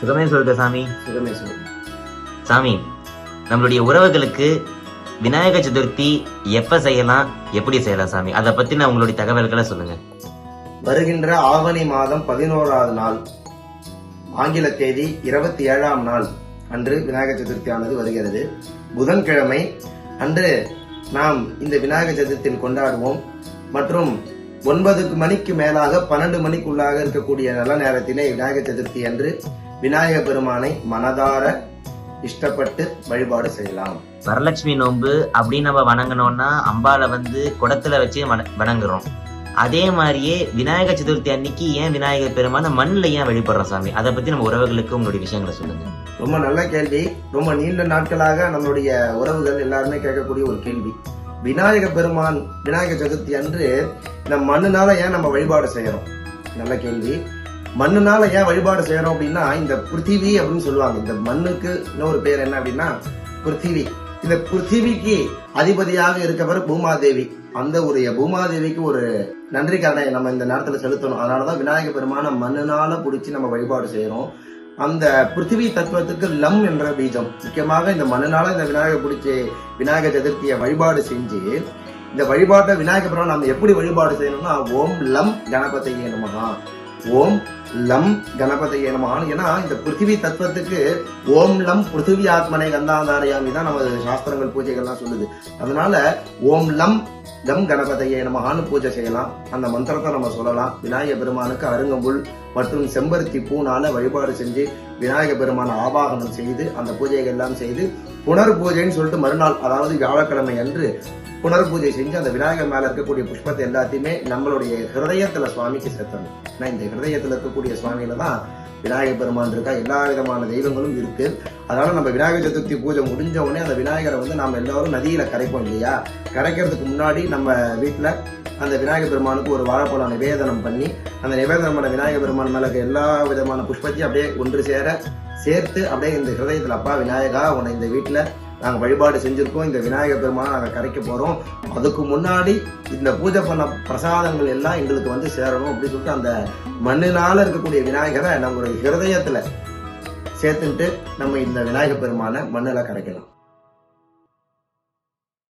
சுகமே சொல்லுங்க சாமி. சுகமே சொல்லுங்க. சாமி நம்மளுடைய உறவுகளுக்கு விநாயகர் சதுர்த்தி எப்ப செய்யலாம் எப்படி செய்யலாம் சாமி? அதை பத்தின உங்களுடைய தகவல்களை சொல்லுங்க. வருகின்ற ஆவணி மாதம் பதினோராவது நாள் ஆங்கில தேதி இருபத்தி ஏழாம் நாள் அன்று விநாயகர் சதுர்த்தியானது வருகிறது. புதன்கிழமை அன்று நாம் இந்த விநாயகர் சதுர்த்தியில் கொண்டாடுவோம் மற்றும் ஒன்பதுக்கு மணிக்கு மேலாக பன்னெண்டு மணிக்குள்ளாக இருக்கக்கூடிய நல்ல நேரத்திலே விநாயகர் சதுர்த்தி அன்று விநாயகர் பெருமானை மனதார இஷ்டப்பட்டு வழிபாடு செய்யலாம். வரலட்சுமி நோன்பு அப்படின்னு நம்ம வணங்கணும்னா அம்பாலை வந்து குடத்துல வச்சு வண- வணங்குறோம். அதே மாதிரியே விநாயகர் சதுர்த்தி அன்னைக்கு ஏன் விநாயகர் பெருமான மண்ணில் ஏன் வழிபடுறோம் சாமி? அதை பத்தி நம்ம உறவுகளுக்கு உங்களுடைய விஷயங்களை சொல்லுங்க. ரொம்ப நல்ல கேள்வி. ரொம்ப நீண்ட நாட்களாக நம்மளுடைய உறவுகள் எல்லாருமே கேட்கக்கூடிய ஒரு கேள்வி. விநாயக பெருமான் விநாயகர் சதுர்த்தி அன்று இந்த மண்ணுனால ஏன் நம்ம வழிபாடு செய்யறோம்? நல்ல கேள்வி. மண்ணுனால ஏன் வழிபாடு செய்யறோம் அப்படின்னா இந்த பிருத்திவி அப்படின்னு சொல்லுவாங்க. இந்த மண்ணுக்கு இன்னொரு பேர் என்ன அப்படின்னா பிருத்திவி. இந்த பிருத்திவிக்கு அதிபதியாக இருக்கவர் பூமாதேவி. அந்த ஒரு பூமாதேவிக்கு ஒரு நன்றி கடனை நம்ம இந்த நேரத்துல செலுத்தணும். அதனாலதான் விநாயக பெருமான மண்ணுனால பிடிச்சி நம்ம வழிபாடு செய்யறோம். அந்த பிருத்திவி தத்துவத்துக்கு லம் என்ற பீஜம். முக்கியமாக இந்த மண்ணுனால இந்த விநாயகர் பிடிச்சி விநாயகர் சதுர்த்தியை வழிபாடு செஞ்சு இந்த வழிபாட்டை விநாயகர் பெருமான் நம்ம எப்படி வழிபாடு செய்யணும்னா ஓம் லம் கணபதியே நமகா ஓம் லம் கணபதியை நம்ம ஏன்னா இந்த பிருத்திவி தத்துவத்துக்கு ஓம் லம் பிருத்திவி ஆத்மனை கந்தாந்தாரயாமி தான் நமது சாஸ்திரங்கள் பூஜைகள்லாம் சொல்லுது. அதனால ஓம் லம் கம் நம்ம ஆணு பூஜை செய்யலாம். அந்த மந்திரத்தை நம்ம சொல்லலாம். விநாயக பெருமானுக்கு அருங்கம்புல் மற்றும் செம்பருத்தி பூனால வழிபாடு செஞ்சு விநாயக பெருமான ஆவாகனம் செய்து அந்த பூஜைகள் எல்லாம் செய்து புனர் பூஜைன்னு சொல்லிட்டு மறுநாள் அதாவது வியாழக்கிழமை அன்று புனர் பூஜை செஞ்சு அந்த விநாயகர் மேல இருக்கக்கூடிய புஷ்பத்தை எல்லாத்தையுமே நம்மளுடைய ஹிருதயத்துல சுவாமிக்கு சேர்த்தணும் ஏன்னா இந்த ஹிருதயத்துல இருக்கக்கூடிய சுவாமியில தான் விநாயகர் பெருமான் இருக்கா? எல்லா விதமான தெய்வங்களும் இருக்கு. அதனால நம்ம விநாயகர் சதுர்த்தி பூஜை முடிஞ்ச உடனே அந்த விநாயகரை வந்து நம்ம எல்லாரும் நதியில கரைப்போம் இல்லையா? கரைக்கிறதுக்கு முன்னாடி நம்ம வீட்டுல அந்த விநாயகர் பெருமானுக்கு ஒரு வாழைப்பழம் நிவேதனம் பண்ணி அந்த நிவேதனம் பண்ண விநாயகர் பெருமான் மேல இருக்க எல்லா விதமான புஷ்பத்தையும் அப்படியே ஒன்று சேர சேர்த்து அப்படியே இந்த ஹிருதயத்தில் அப்பா விநாயகா உன்னை இந்த வீட்டில் நாங்க வழிபாடு செஞ்சுருக்கோம். இந்த விநாயகர் பெருமானை நாங்கள் கரைக்க போறோம். அதுக்கு முன்னாடி இந்த பூஜை பண்ண பிரசாதங்கள் எல்லாம் எங்களுக்கு வந்து சேரணும் அப்படின்னு சொல்லிட்டு அந்த மண்ணினால இருக்கக்கூடிய விநாயகரை நம்மளுடைய ஹிருதயத்துல சேர்த்துட்டு நம்ம இந்த விநாயகர் பெருமானை மண்ணில் கரைக்கலாம்.